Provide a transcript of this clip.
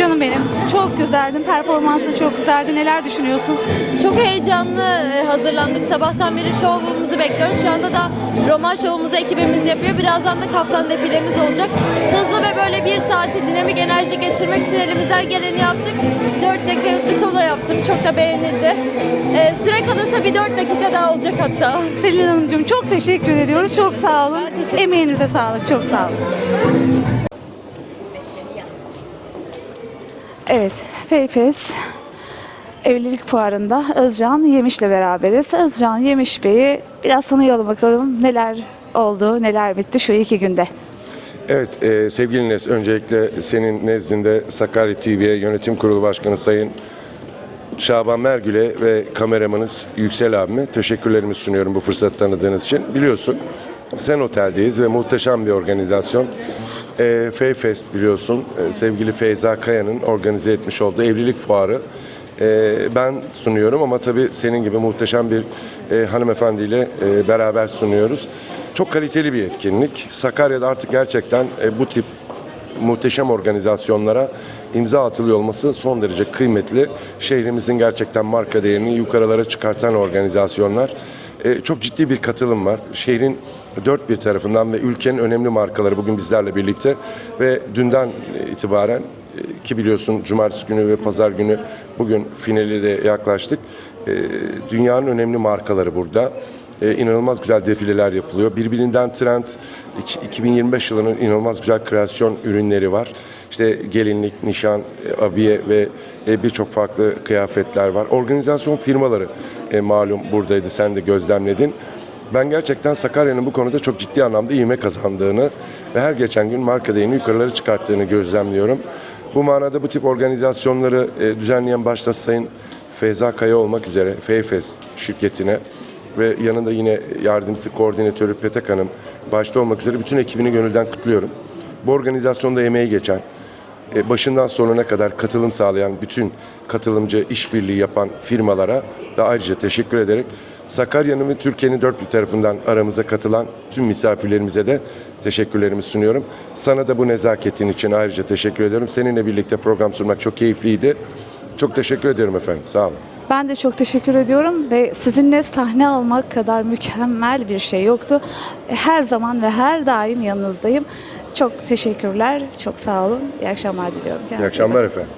Canım benim. Çok güzeldin. Performansı çok güzeldi. Neler düşünüyorsun? Çok heyecanlı e, hazırlandık. Sabahtan beri şovumuzu bekliyoruz. Şu anda da roman şovumuzu ekibimiz yapıyor. Birazdan da kaftan defilemiz olacak. Hızlı ve böyle bir saati dinamik enerji geçirmek için elimizden geleni yaptık. 4 dakikalık bir solo yaptım. Çok da beğenildi. E, süre kalırsa bir 4 dakika daha olacak hatta. Selin Hanımcığım çok teşekkür ediyoruz. Çok sağ olun. Teşekkür- Emeğinize sağlık. Çok sağ olun. Evet, Feyfes evlilik fuarında Özcan Yemiş'le beraberiz. Özcan Yemiş Bey'i biraz tanıyalım bakalım neler oldu, neler bitti şu iki günde. Evet e, sevgili Nes öncelikle senin nezdinde Sakarya TV'ye yönetim kurulu başkanı Sayın Şaban Mergül'e ve kameramanız Yüksel abime teşekkürlerimi sunuyorum bu fırsatı tanıdığınız için. Biliyorsun Sen Otel'deyiz ve muhteşem bir organizasyon. E, Feyfest biliyorsun e, sevgili Feyza Kaya'nın organize etmiş olduğu evlilik fuarı. E, ben sunuyorum ama tabii senin gibi muhteşem bir e, hanımefendiyle e, beraber sunuyoruz. Çok kaliteli bir etkinlik. Sakarya'da artık gerçekten e, bu tip muhteşem organizasyonlara imza atılıyor olması son derece kıymetli. Şehrimizin gerçekten marka değerini yukarılara çıkartan organizasyonlar. E, çok ciddi bir katılım var. Şehrin dört bir tarafından ve ülkenin önemli markaları bugün bizlerle birlikte ve dünden itibaren e, ki biliyorsun cumartesi günü ve pazar günü bugün finali de yaklaştık. E, dünyanın önemli markaları burada. E, inanılmaz güzel defileler yapılıyor. Birbirinden trend iki- 2025 yılının inanılmaz güzel kreasyon ürünleri var. İşte gelinlik, nişan, abiye ve birçok farklı kıyafetler var. Organizasyon firmaları malum buradaydı sen de gözlemledin. Ben gerçekten Sakarya'nın bu konuda çok ciddi anlamda ivme kazandığını ve her geçen gün marka değerini yukarılara çıkarttığını gözlemliyorum. Bu manada bu tip organizasyonları e, düzenleyen başta Sayın Feyza Kaya olmak üzere Feyfes şirketine ve yanında yine yardımcısı koordinatörü Petek Hanım başta olmak üzere bütün ekibini gönülden kutluyorum. Bu organizasyonda emeği geçen, e, başından sonuna kadar katılım sağlayan bütün katılımcı işbirliği yapan firmalara da ayrıca teşekkür ederek Sakarya'nın ve Türkiye'nin dört bir tarafından aramıza katılan tüm misafirlerimize de teşekkürlerimi sunuyorum. Sana da bu nezaketin için ayrıca teşekkür ediyorum. Seninle birlikte program sunmak çok keyifliydi. Çok teşekkür ederim efendim. Sağ olun. Ben de çok teşekkür ediyorum ve sizinle sahne almak kadar mükemmel bir şey yoktu. Her zaman ve her daim yanınızdayım. Çok teşekkürler, çok sağ olun. İyi akşamlar diliyorum. Kendinize iyi akşamlar efendim.